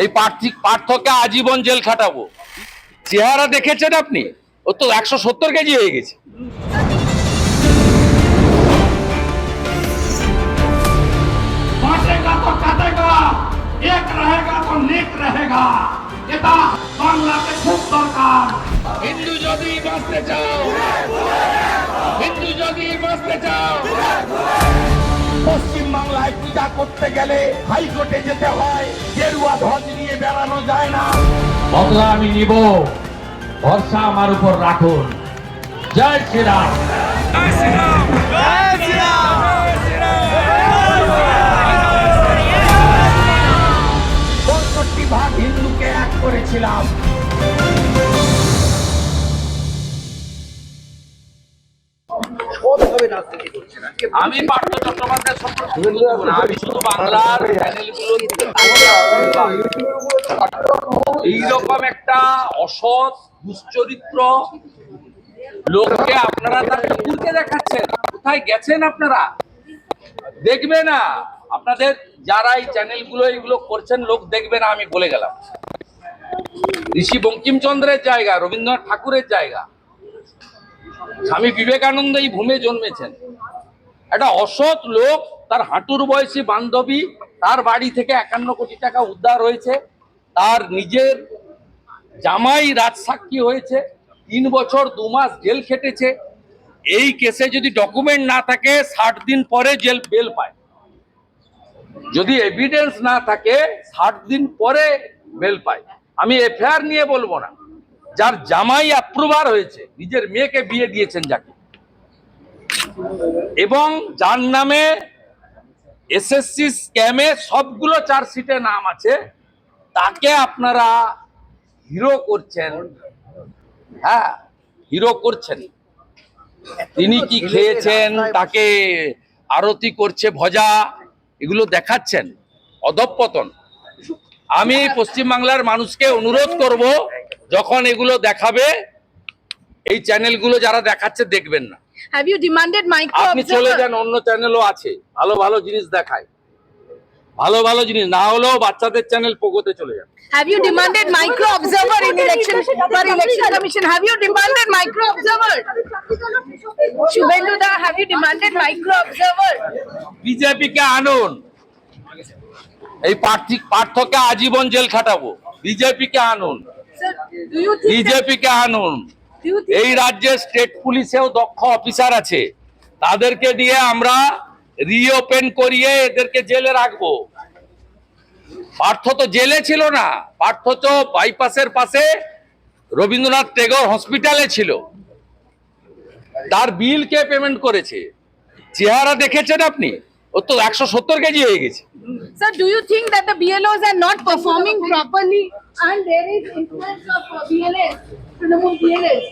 এই পার্থিক পার্থক্য আজীবন জেল খাটাবো। চেহারা দেখেছেন আপনি? ও তো একশো সত্তর কেজি হয়ে গেছে। হিন্দু যদি বাঁচতে চাও, হিন্দু যদি বাঁচতে চাও। পশ্চিম বাংলায় পূজা করতে গেলে হাইকোর্টে যেতে হয়। গেরুয়া ধ্বজ নিয়ে বেড়ানো যায় না। বদলা আমি নিব। ভরসা আমার উপর রাখুন। জয় শ্রীরাম। পঁয়ষট্টি ভাগ হিন্দুকে এক করেছিলাম। আমি পার্থ চট্টোপাধ্যায় সম্পর্কে কিছু বলব না। আমি শুধু বাংলার এইরকম একটা অসৎ, দুশ্চরিত্র লোককে আপনারা তাকে ঘুরতে দেখাচ্ছেন। কোথায় গেছেন আপনারা? দেখবে না। আপনাদের যারা এই চ্যানেলগুলো, এইগুলো করছেন, লোক দেখবে না, আমি বলে গেলাম। ঋষি বঙ্কিমচন্দ্রের জায়গা, রবীন্দ্রনাথ ঠাকুরের জায়গা। স্বামী বিবেকানন্দ এই ভূমে জন্মেছেন। একটা অসৎ লোক তার হাঁটুর বয়সী বান্ধবী, তার বাড়ি থেকে একান্ন কোটি টাকা উদ্ধার হয়েছে। তার নিজের জামাই রাজসাক্ষী হয়েছে। তিন বছর দু মাস জেল খেটেছে। এই কেসে যদি ডকুমেন্ট না থাকে, ষাট দিন পরে জেল বেল পায়। যদি এভিডেন্স না থাকে, ষাট দিন পরে বেল পায়। আমি এফআইআর নিয়ে বলব না। যার জামাই অ্যাপ্রুভার হয়েছে, নিজের মেয়েকে বিয়ে দিয়েছেন যাকে। এবং যার নামে এসএসসি স্ক্যামে সবগুলো চার্জশিটে নাম আছে। তাকে আপনারা হিরো করছেন। হ্যাঁ হিরো করছেন। তিনি কি খেয়েছেন তাকে আরতি করছে ভজা এগুলো দেখাচ্ছেন। অধঃপতন আমি পশ্চিমবাংলার মানুষকে অনুরোধ করব যখন এগুলো দেখাবে এই চ্যানেলগুলো যারা দেখাচ্ছে দেখবেন না। হ্যাভ ইউ ডিমান্ডেড মাই চলে যান অন্য চ্যানেলও আছে। ভালো ভালো জিনিস দেখায়। ভালো ভালো জিনিস না হলেও বাচ্চাদের চ্যানেল পোগোতে চলে যান। Have you demanded micro observer in election micro observer Suvendu the have কে আনুন। এই পার্থিক পার্থকে আজীবন জেল খাটাবো। বিজেপি কে আনুন বিজেপি কে আনুন। এই রাজ্যে স্টেট পুলিশেও দক্ষ অফিসার আছে। তাদেরকে দিয়ে আমরা রিওপেন করিয়ে এদেরকে জেলে রাখব। পার্থ তো জেলে ছিল না, পার্থ তো বাইপাসের পাশে রবীন্দ্রনাথ টেগর হসপিটালে ছিল। তার বিল কে পেমেন্ট করেছে। চেহারা দেখেছেন আপনি? ও তো একশো সত্তর কেজি হয়ে গেছে। Sir, do you think that the BLOs are not performing properly and there is influence of uh, BLS, Trinamool BLS?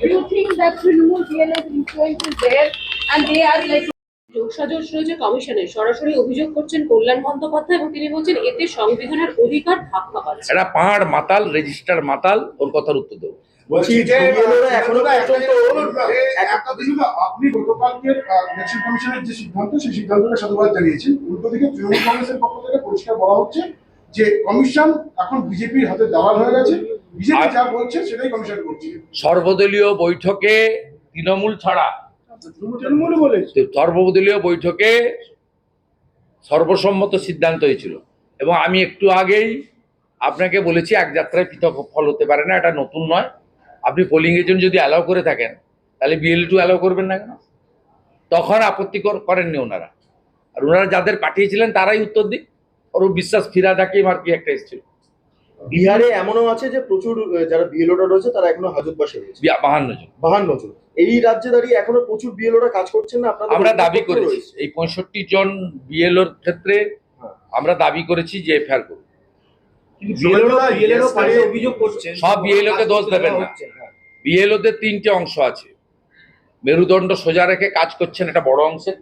Do you think that Trinamool BLS influence is there and they are like যোগসাজশ রয়েছে কমিশনে সরাসরি অভিযোগ করছেন কল্যাণ বন্দ্যোপাধ্যায় এবং তিনি বলছেন এতে সংবিধানের অধিকার ধাক্কা পাচ্ছে এটা পাহাড় মাতাল রেজিস্টার মাতাল ওর কথার উত্তর দেবো বলছি যে এখনও পর্যন্ত আপনি গতকালকে ইলেকশন কমিশনের যে সিদ্ধান্ত সেই সিদ্ধান্তকে সাধুবাদ জানিয়েছেন। উল্টো দিকে তৃণমূল কংগ্রেসের পক্ষ থেকে পরিষ্কার বলা হচ্ছে যে কমিশন এখন বিজেপির হাতে দালাল হয়ে গেছে। বিজেপি যা বলছে সেটাই কমিশন করছে। সর্বদলীয় বৈঠকে তৃণমূল ছাড়া তৃণমূল বলেছে। সর্বদলীয় বৈঠকে সর্বসম্মত সিদ্ধান্ত হয়েছিল এবং আমি একটু আগেই আপনাকে বলেছি এক যাত্রায় পৃথক ফল হতে পারে না এটা নতুন নয়। আপনি পোলিং এজেন্ট যদি অ্যালাউ করে থাকেন তাহলে বিএল টু অ্যালাউ করবেন না কেন? তখন আপত্তিকর করেননি ওনারা। আর ওনারা যাদের পাঠিয়েছিলেন তারাই উত্তর দিক। ওর বিশ্বাস ফিরা ডাকে আর কি একটা এসেছিল। বিহারে এমনও আছে যে প্রচুর যারা বিএলওরা রয়েছে তারা এখনও হাজতবাসে রয়েছে। বাহান্ন জন। বাহান্ন জন। এই রাজ্যে দাঁড়িয়ে এখনও প্রচুর বিএলওরা কাজ করছেন না? আপনাদের আমরা দাবি করেছি। এই পঁয়ষট্টি জন বিএলওর ক্ষেত্রে হ্যাঁ। আমরা দাবি করেছি যে এফআইআর করব অভিযোগ সব বিএলও কে দোষ দেবেন না। বিএলও দের তিনটে অংশ আছে। মেরুদণ্ড সোজা রেখে কাজ করছেন একটা বড় অংশে,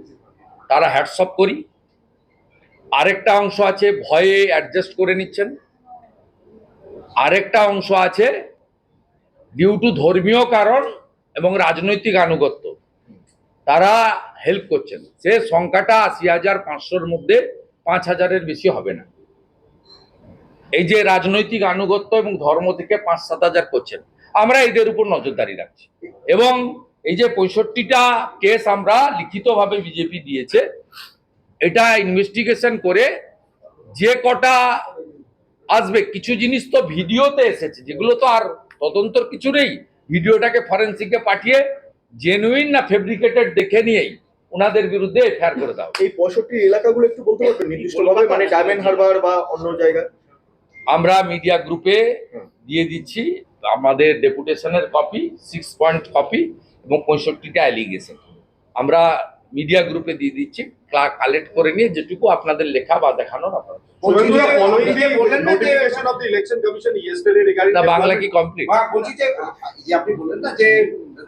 তারা হ্যাটসঅপ করি। আরেকটা অংশ আছে, ভয়ে অ্যাডজাস্ট করে নিচ্ছেন। আরেকটা অংশ আছে ডিউ টু ধর্মীয় কারণ এবং রাজনৈতিক আনুগত্য, তারা হেল্প করছেন। সে সংখ্যাটা আশি হাজার পাঁচশোর মধ্যে পাঁচ হাজারের বেশি হবে না। এই যে রাজনৈতিক আনুগত্য এবং ধর্ম থেকে পাঁচ সাত হাজার করছেন আমরা এদের উপর নজরদারি রাখছি। এবং এই যে পঁয়ষট্টিটা কেস আমরা লিখিতভাবে বিজেপি দিয়েছে এটা ইনভেস্টিগেশন করে যে কটা আসবে কিছু জিনিস তো ভিডিওতে এসেছে যেগুলো তো আর তদন্তর কিছু নেই। ভিডিওটাকে ফরেন্সিকে পাঠিয়ে জেনুইন না ফেব্রিকেটেড দেখে নিয়েই ওনাদের বিরুদ্ধে এফআইআর করে দাও এই পঁয়ষট্টি এলাকাগুলো একটু বলতে পারবেন নির্দিষ্টভাবে মানে ডায়মন্ড হারবার বা অন্য জায়গায়? আমরা মিডিয়া গ্রুপে দিয়ে দিচ্ছি। আমাদের ডেপুটেশনের কপি সিক্স পয়েন্ট কপি এবং পঁয়ষট্টিটা অ্যালিগেশন আমরা মিডিয়া গ্রুপে দিয়ে দিচ্ছি কালেক্ট করে নিয়ে যেটুকু আপনাদের লেখা বা দেখানোর আপনারা বাংলা কি কমপ্লিট বলছি যে যে আপনি বললেন না যে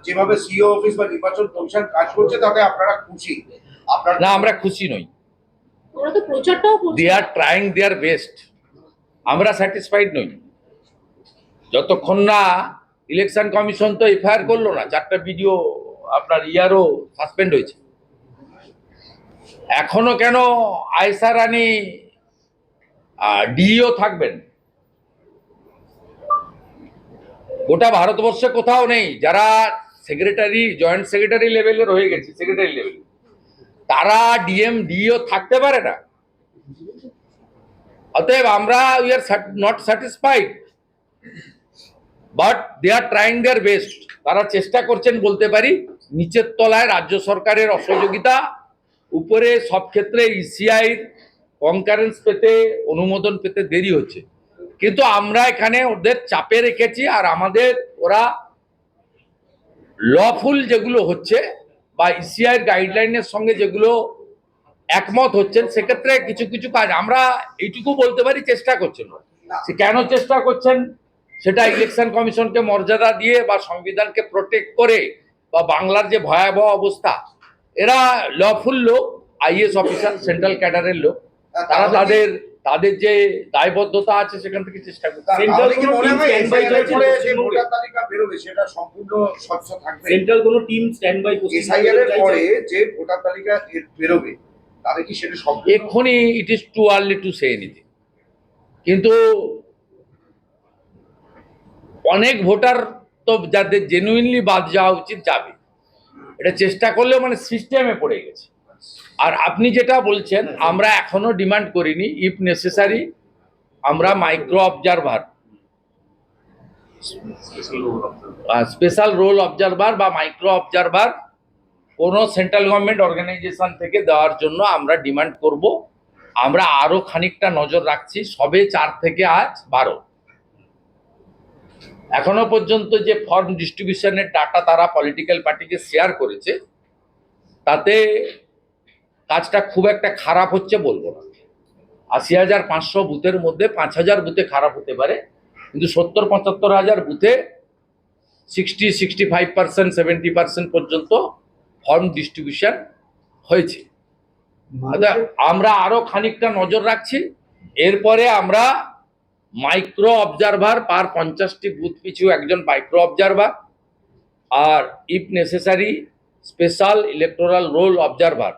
যেভাবে সিও অফিস বা নির্বাচন কমিশন কাজ করছে তাতে আপনারা খুশি। না আমরা খুশি নই। ওরা তো প্রচারটাও করছে। They are trying their best আমরা স্যাটিসফাইড নই। যতক্ষণ না ইলেকশন কমিশন তো এফআইআর করল না, চারটা ভিডিও আপনার ইয়ারও সাসপেন্ড হয়েছে। এখনও কেন আয়সা রানী ডিও থাকবেন? গোটা ভারতবর্ষে কোথাও নেই, যারা সেক্রেটারি জয়েন্ট সেক্রেটারি লেভেলের হয়ে গেছে সেক্রেটারি লেভেল তারা ডিএম ডিও থাকতে পারে না। অতএব আমরা we are not satisfied but they are trying their best তারা চেষ্টা করছেন বলতে পারি নিচের তলায় রাজ্য সরকারের অসহযোগিতা উপরে সব ক্ষেত্রে E ইসিআই কনকারেন্স পেতে অনুমোদন পেতে দেরি হচ্ছে। কিন্তু আমরা এখানে ওদের চাপে রেখেছি আর আমাদের ওরা লফুল যেগুলো হচ্ছে বা E ইসিআই গাইডলাইনের সঙ্গে যেগুলো একমত হচ্ছেন সেক্ষেত্রে কিছু কিছু কাজ আমরা এইটুকু বলতে পারি চেষ্টা করছেন। কেন চেষ্টা করছেন? সেটা ইলেকশন কমিশনকে মর্যাদা দিয়ে বা সংবিধানকে প্রোটেক্ট করে বা বাংলার যে ভয়াবহ অবস্থা এরা লফুল লোক আইএস অফিসার সেন্ট্রাল ক্যাডারের লোক। তারা তাদের তাদের যে দায়বদ্ধতা আছে সেখান থেকে চেষ্টা করছে। পরে যে ভোটার তালিকা বেরোবে সেটা সম্পূর্ণ থাকবে। সেন্ট্রাল কোনো টিম স্ট্যান্ড বাই এসআইআর এর পরে যে ভোটার তালিকা বেরোবে তাহলে কি সেটা সম্পূর্ণ এক্ষুনি it is too early to say anything কিন্তু অনেক ভোটার তো যাদের জেনুইনলি বাদ যাওয়া উচিত যাবে। এটা চেষ্টা করলেও মানে সিস্টেমে পড়ে গেছে। আর আপনি যেটা বলছেন আমরা এখনও ডিমান্ড করিনি ইফ নেসেসারি আমরা micro observer special roll observer বা মাইক্রো অবজারভার কোনো সেন্ট্রাল গভর্নমেন্ট অর্গানাইজেশন থেকে দেওয়ার জন্য আমরা ডিমান্ড করব। আমরা আরও খানিকটা নজর রাখছি সবে চার থেকে আজ বারো। এখনও পর্যন্ত যে ফর্ম ডিস্ট্রিবিউশনের ডাটা তারা পলিটিক্যাল পার্টিকে শেয়ার করেছে তাতে কাজটা খুব একটা খারাপ হচ্ছে বলব না। আশি হাজার পাঁচশো বুথের মধ্যে পাঁচ হাজার বুথে খারাপ হতে পারে কিন্তু সত্তর পঁচাত্তর হাজার বুথে sixty sixty five percent seventy percent পর্যন্ত ফর্ম ডিস্ট্রিবিউশন হয়েছে। আমরা আরও খানিকটা নজর রাখছি এরপরে আমরা মাইক্রো অবজারভার পার পঞ্চাশটি বুথ পিছু একজন micro observer R if necessary special electoral roll observer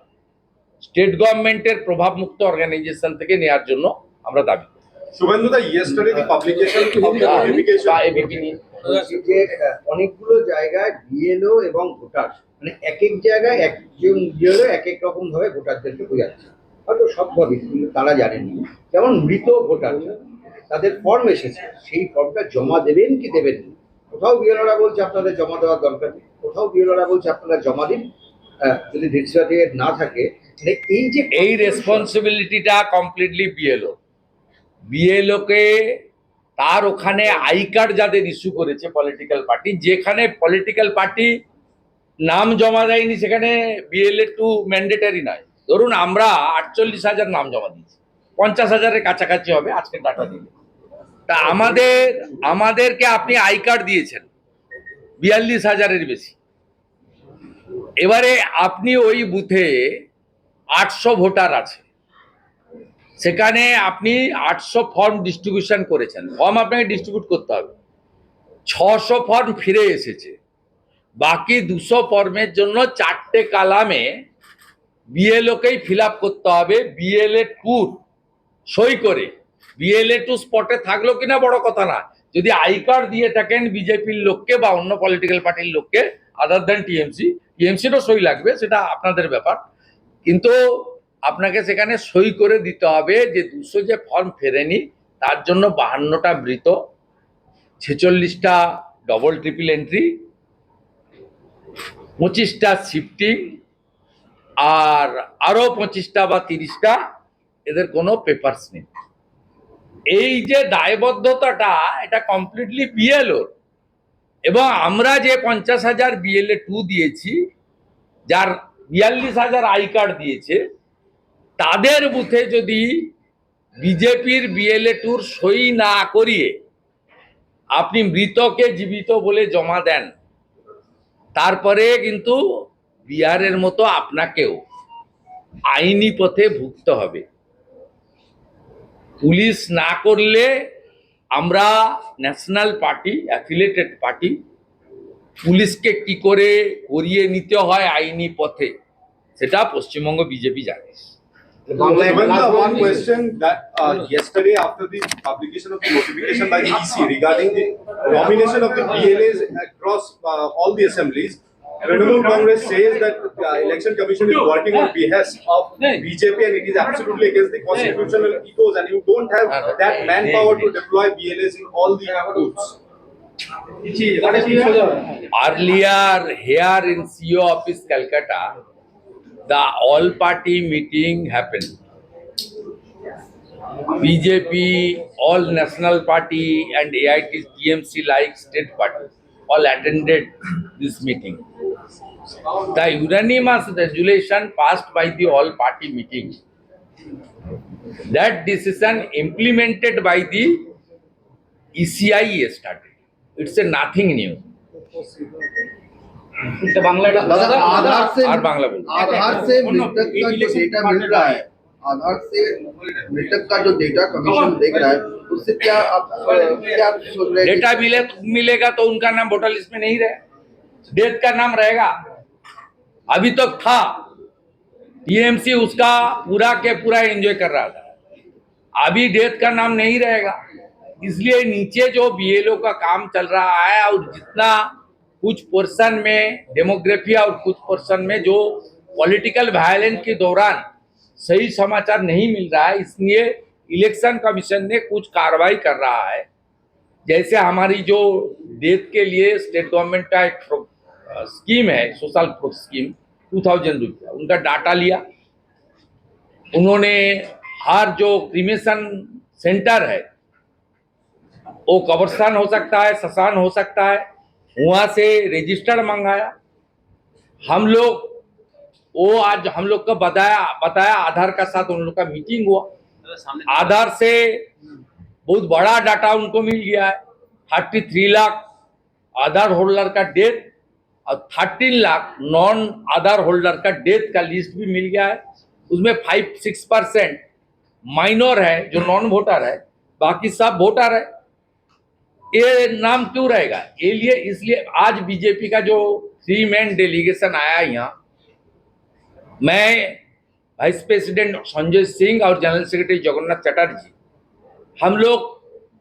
state গভর্নমেন্টের প্রভাবমুক্ত অর্গানাইজেশন থেকে নেওয়ার জন্য আমরা দাবি করি Shubhendu, the yesterday the publication of the notification. বা ABP নিয়ে। বলছি যে আহ, অনেকগুলো জায়গায় বিএলও এবং ভোটার মানে এক এক জায়গায় একজন বিএলও এক এক রকম ভাবে ভোটারদেরকে বোঝাচ্ছে হয়তো সবভাবে কিন্তু তারা জানেনি যেমন মৃত ভোটার তাদের ফর্ম এসেছে, সেই ফর্মটা জমা দেবেন কি দেবেন কোথাও বিএলওরা বলছে আপনাদের জমা দেওয়ার দরকার নেই। কোথাও বিএলওরা বলছে আপনারা জমা দিন। যদি সার্টিফিকেট না থাকে এই যে এই রেসপন্সিবিলিটিটা কমপ্লিটলি বিএলও। বিএলওকে তার ওখানে আই কার্ড যাদের ইস্যু করেছে পলিটিক্যাল পার্টি যেখানে পলিটিক্যাল পার্টি নাম জমা দেয়নি, সেখানে বিএলএ টু ম্যান্ডেটারি নয় ধরুন আমরা আটচল্লিশ হাজার নাম জমা দিয়েছি। পঞ্চাশ হাজারের কাছাকাছি হবে, আজকে ডাটা দিলে তা আমাদের, আমাদেরকে আপনি আই কার্ড দিয়েছেন, বিয়াল্লিশ হাজারের বেশি। এবারে আপনি ওই বুথে আটশো ভোটার আছে। সেখানে আপনি আটশো ফর্ম ডিস্ট্রিবিউশন করেছেন। ফর্ম আপনাকে ডিস্ট্রিবিউট করতে হবে। ছশো ফর্ম ফিরে এসেছে। বাকি দুশো ফর্মের জন্য চারটে কালামে বিএলওকেই ফিল করতে হবে বিএলএ টুর সই করে। বিএলএ টু স্পটে থাকল কিনা বড় কথা না। যদি আই কার্ড দিয়ে থাকেন বিজেপির লোককে বা অন্য পলিটিক্যাল পার্টির লোককে আদার দেন টিএমসি টিএমসিরও সই লাগবে, সেটা আপনাদের ব্যাপার। কিন্তু আপনাকে সেখানে সই করে দিতে হবে যে দুশো যে ফর্ম ফেরেনি, তার জন্য বাহান্নটা মৃত ছেচল্লিশটা ডবল ট্রিপল এন্ট্রি পঁচিশটা শিফটিং আর আরও পঁচিশটা বা তিরিশটা এদের কোনো পেপারস নেই। এই যে দায়বদ্ধতাটা, এটা কমপ্লিটলি বিএলওর এবং আমরা যে পঞ্চাশ হাজার বিএলএ টু দিয়েছি, যার বিয়াল্লিশ হাজার আই কার্ড দিয়েছে, তাদের বুথে যদি বিজেপির বিএলএ টুর সই না করিয়ে আপনি মৃতকে জীবিত বলে জমা দেন, তারপরে কিন্তু বিহারের মতো আপনাকেও আইনি পথে ভুগতে হবে। পুলিশ না করলে আমরা ন্যাশনাল পার্টি অ্যাফিলেটেড পার্টি পুলিশকে কি করে করিয়ে নিতে হয় আইনি পথে সেটা পশ্চিমবঙ্গ বিজেপি জানে। Uh, Trinamool Congress says that the election commission is working on behest of BJP and it is absolutely against the constitutional ethos and you don't have that manpower to deploy BLAs in all the booths. earlier here in CEO office Calcutta, the all party meeting happened. BJP, all national party and AIT TMC like state parties all attended this meeting. The unanimous resolution passed by the all party meeting. That decision implemented by the ECI yesterday. It's a nothing new. दादा आधार से और बांग्ला बोलो आधार से मृतक का जो data मिल रहा है आधार से मृतक का जो डेटा कमीशन देख रहा है उससे क्या आप क्या सोच रहे हैं डेटा मिले मिलेगा तो उनका नाम वोटर लिस्ट में नहीं रहे डेथ का नाम रहेगा। अभी तक तो था। टीएमसी उसका पूरा के पूरा एंजॉय कर रहा था। अभी डेथ का नाम नहीं रहेगा। इसलिए नीचे जो बीएलओ का काम चल रहा है और जितना कुछ पोर्शन में डेमोग्राफी और कुछ पोर्शन में जो पॉलिटिकल वायलेंस के दौरान सही समाचार नहीं मिल रहा है, इसलिए इलेक्शन कमीशन ने कुछ कार्रवाई कर रहा है। जैसे हमारी जो डेथ के लिए स्टेट गवर्नमेंट का एक स्कीम है social proof scheme two thousand रुपया। उनका डाटा लिया। उन्होंने हर जो क्रिमेशन सेंटर है वो कब्रस्तान हो सकता है शसान हो सकता है वहाँ से रजिस्टर मंगाया। हम लोग वो आज हम लोग का बताया बताया आधार का साथ उन लोग का मीटिंग हुआ। आधार से बहुत बड़ा डाटा उनको मिल गया है। Thirty three lakh Aadhaar holder का डेथ और thirteen lakh non Aadhaar holder का डेथ का लिस्ट भी मिल गया है। उसमें फाइव सिक्स परसेंट माइनर है, जो नॉन वोटर है। बाकी सब वोटर है। ये नाम क्यों रहेगा? ये लिए, इसलिए आज बीजेपी का जो थ्री मैन डेलीगेशन आया यहाँ, मैं वाइस प्रेसिडेंट संजय सिंह और जनरल सेक्रेटरी जगन्नाथ चटर्जी हम लोग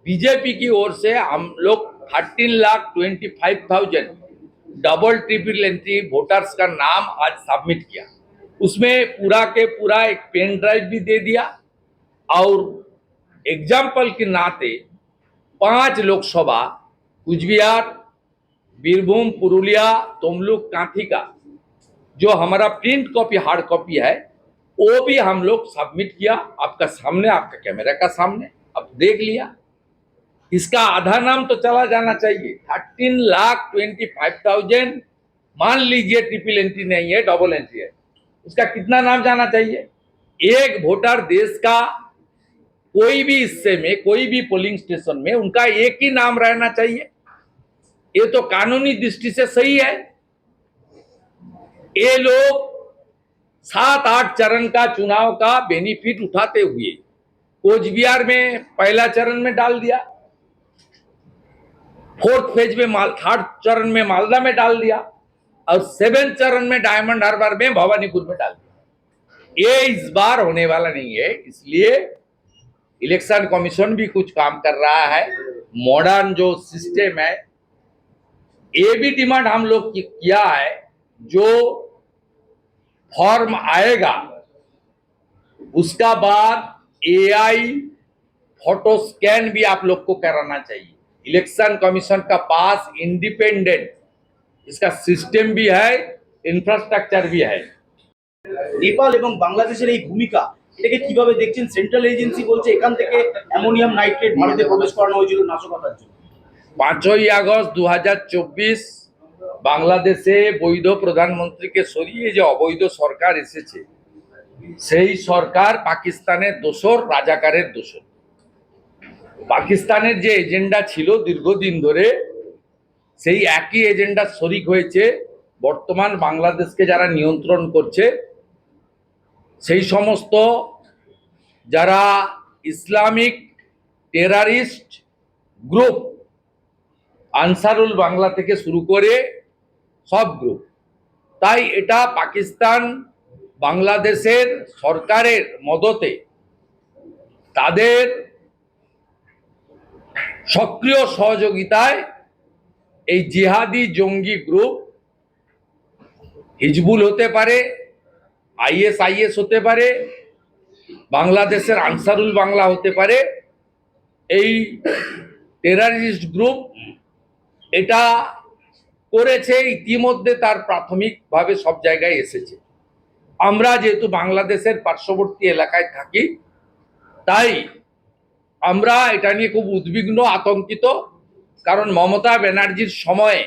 बीजेपी की ओर से हम लोग thirteen lakh twenty five thousand double triple entry voters का नाम आज सबमिट किया। उसमें पूरा के पूरा एक पेन ड्राइव भी दे दिया और एग्ज़ाम्पल के नाते पाँच लोकसभा कुचबिहार, बीरभूम, पुरुलिया, तमलुक कांठी का जो हमारा प्रिंट कॉपी हार्ड कॉपी है, वो भी हम लोग सबमिट किया। आपका सामने, आपका कैमरा का सामने अब देख लिया। इसका आधा नाम तो चला जाना चाहिए। Thirteen lakh twenty five thousand मान लीजिए ट्रिपल एंट्री नहीं है डबल एंट्री है। उसका कितना नाम जाना चाहिए? एक वोटर देश का कोई भी हिस्से में, कोई भी पोलिंग स्टेशन में उनका एक ही नाम रहना चाहिए। ये तो कानूनी दृष्टि से सही है। ये लोग सात आठ चरण का चुनाव का बेनिफिट उठाते हुए, कोचबिहार में पहला चरण में डाल दिया। फोर्थ फ़ेज़ में माल, थर्ड चरण में मालदा में डाल दिया और सेवेंथ चरण में डायमंड हार्बर में भवानीपुर में डाल दिया। ये इस बार होने वाला नहीं है, इसलिए इलेक्शन कमीशन भी कुछ काम कर रहा है। मॉडर्न जो सिस्टम है, ये भी डिमांड हम लोग की किया है, जो फॉर्म आएगा, उसका बाद एआई फ़ोटो स्कैन भी आप लोग को कराना चाहिए। इलेक्शन कमीशन का पास इंडिपेंडेंट इसका सिस्टम भी है इंफ्रास्ट्रक्चर भी है নেপাল এবং বাংলাদেশের এই ভূমিকা এটাকে কিভাবে দেখছেন সেন্ট্রাল এজেন্সি বলছে এখান থেকে অ্যামোনিয়াম নাইট্রেট ভারতে প্রবেশ করানো হয়েছিল নাশকতার জন্য পাঁচই আগস্ট দু বাংলাদেশে বৈধ প্রধানমন্ত্রীকে সরিয়ে যে অবৈধ সরকার এসেছে সেই সরকার পাকিস্তানের দোসর রাজাকারের দোসর পাকিস্তানের যে এজেন্ডা ছিল দীর্ঘদিন ধরে, সেই একই এজেন্ডার শরিক হয়েছে। বর্তমান বাংলাদেশকে যারা নিয়ন্ত্রণ করছে, সেই সমস্ত যারা Islamic terrorist group, Ansarul Bangla থেকে শুরু করে সব গ্রুপ, তাই এটা পাকিস্তান বাংলাদেশের সরকারের মদতে তাদের সক্রিয় সহযোগিতায় এই জিহাদি জঙ্গি গ্রুপ হিজবুল হতে পারে, আইএস আইএস হতে পারে, বাংলাদেশের আনসারুল বাংলা হতে পারে, এই টেরারিস্ট গ্রুপ এটা করেছে, ইতিমধ্যে তার প্রাথমিকভাবে সব জায়গায় এসেছে। আমরা যেহেতু বাংলাদেশের পার্শ্ববর্তী এলাকায় থাকি, তাই আমরা এটা নিয়ে খুব উদ্বিগ্ন, আতঙ্কিত। কারণ মমতা ব্যানার্জির সময়ে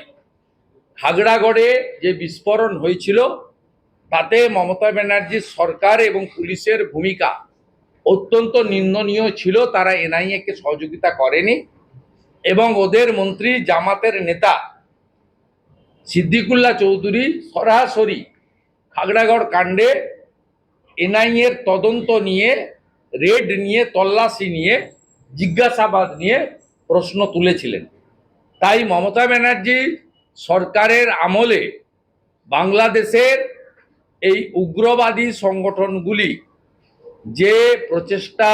খাগড়াগড়ে যে বিস্ফোরণ হয়েছিল, তাতে মমতা ব্যানার্জির সরকার এবং পুলিশের ভূমিকা অত্যন্ত নিন্দনীয় ছিল। তারা এনআইএ কে সহযোগিতা করেনি এবং ওদের মন্ত্রী জামাতের নেতা সিদ্দিকুল্লা চৌধুরী সরাসরি খাগড়াগড় কাণ্ডে এনআইএর তদন্ত নিয়ে, রেড নিয়ে, তল্লাশি নিয়ে জিজ্ঞাসাবাদ নিয়ে প্রশ্ন তুলেছিলেন। তাই মমতা ব্যানার্জি সরকারের আমলে বাংলাদেশের এই উগ্রবাদী সংগঠনগুলি যে প্রচেষ্টা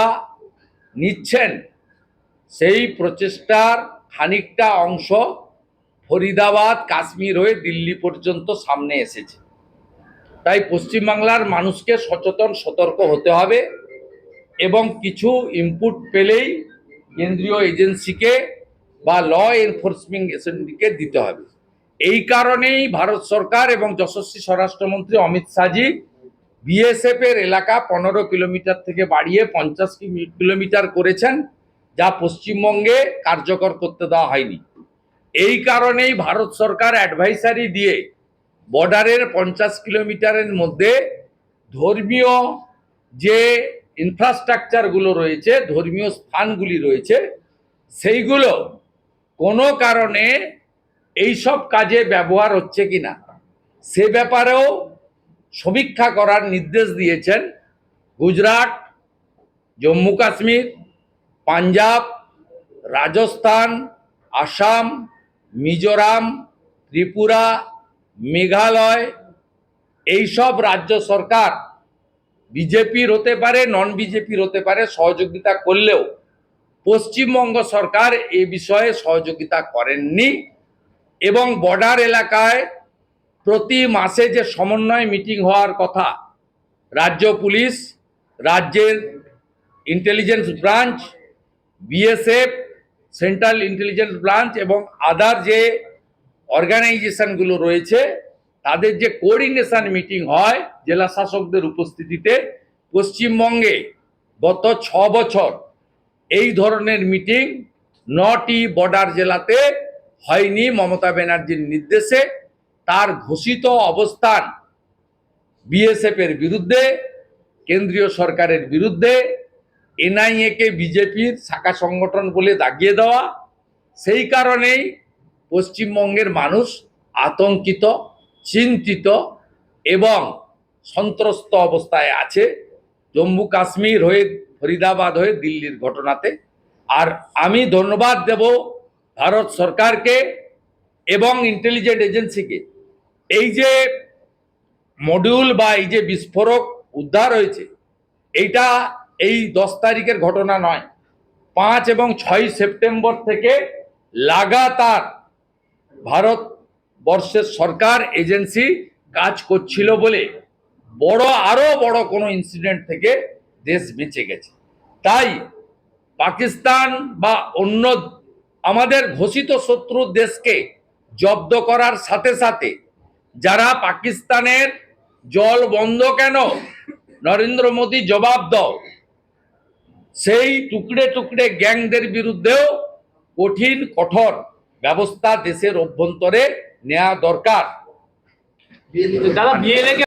নিচ্ছেন, সেই প্রচেষ্টার খানিকটা অংশ ফরিদাবাদ, কাশ্মীর হয়ে দিল্লি পর্যন্ত সামনে এসেছে। তাই পশ্চিমবাংলার মানুষকে সচেতন, সতর্ক হতে হবে। এবং কিছু ইনপুট পেলেই কেন্দ্রীয় এজেন্সিকে বা ল এনফোর্সমেন্ট এজেন্সিকে দিতে হবে। এই কারণেই ভারত সরকার এবং যশস্বী স্বরাষ্ট্রমন্ত্রী অমিত শাহজি বিএসএফ এর এলাকা পনেরো কিলোমিটার থেকে বাড়িয়ে পঞ্চাশ কিলোমিটার করেছেন, যা পশ্চিমবঙ্গে কার্যকর করতে দেওয়া হয়নি। এই কারণেই ভারত সরকার অ্যাডভাইসারি দিয়ে বর্ডারের পঞ্চাশ কিলোমিটারের মধ্যে ধর্মীয় যে ইনফ্রাস্ট্রাকচারগুলো রয়েছে, ধর্মীয় স্থানগুলি রয়েছে, সেইগুলো কোনো কারণে এইসব কাজে ব্যবহার হচ্ছে কিনা, সে ব্যাপারেও সমীক্ষা করার নির্দেশ দিয়েছেন গুজরাট, জম্মু কাশ্মীর, পাঞ্জাব, রাজস্থান, আসাম, মিজোরাম, ত্রিপুরা, মেঘালয়, এইসব রাজ্য সরকার বিজেপির হতে পারে নন বিজেপির হতে পারে, সহযোগিতা করলেও পশ্চিমবঙ্গ সরকার এ বিষয়ে সহযোগিতা করেননি এবং বর্ডার এলাকায় প্রতি মাসে যে সমন্বয় মিটিং হওয়ার কথা, রাজ্য পুলিশ, রাজ্যের intelligence branch BSF central intelligence branch এবং আদার যে অর্গানাইজেশনগুলো রয়েছে তাদের যে কোঅর্ডিনেশন মিটিং হয় জেলা শাসকদের উপস্থিতিতে পশ্চিমবঙ্গে গত ছ বছর এই ধরনের মিটিং নটি বর্ডার জেলাতে হয়নি মমতা ব্যানার্জির নির্দেশে। তার ঘোষিত অবস্থান বিএসএফ এর বিরুদ্ধে, কেন্দ্রীয় সরকারের বিরুদ্ধে এনআইএ কে বিজেপির শাখা সংগঠন বলে দাগিয়ে দেওয়া। সেই কারণেই পশ্চিমবঙ্গের মানুষ আতঙ্কিত। চিন্তিত এবং সন্ত্রস্ত অবস্থায় আছে। জম্মু কাশ্মীর হয়ে, ফরিদাবাদ হয়ে দিল্লির ঘটনাতে। আর আমি ধন্যবাদ দেব ভারত সরকারকে এবং ইন্টেলিজেন্ট এজেন্সিকে এই যে মডিউল বা এই যে বিস্ফোরক উদ্ধার হয়েছে, এইটা এই দশ তারিখের ঘটনা নয়। পাঁচ এবং ছয় সেপ্টেম্বর থেকে লাগাতার ভারতবর্ষের সরকার এজেন্সি কাজ করছিল বলে বড়, আরও বড় কোনো ইনসিডেন্ট থেকে দেশ বেঁচে গেছে। তাই পাকিস্তান বা অন্য আমাদের ঘোষিত শত্রু দেশকে জব্দ করার সাথে সাথে যারা পাকিস্তানের জল বন্ধ কেন নরেন্দ্র মোদী জবাব দাও, সেই টুকরে টুকরে গ্যাংদের বিরুদ্ধেও কঠিন, কঠোর ব্যবস্থা দেশের অভ্যন্তরে নেওয়া দরকার। দাদা বিএলএ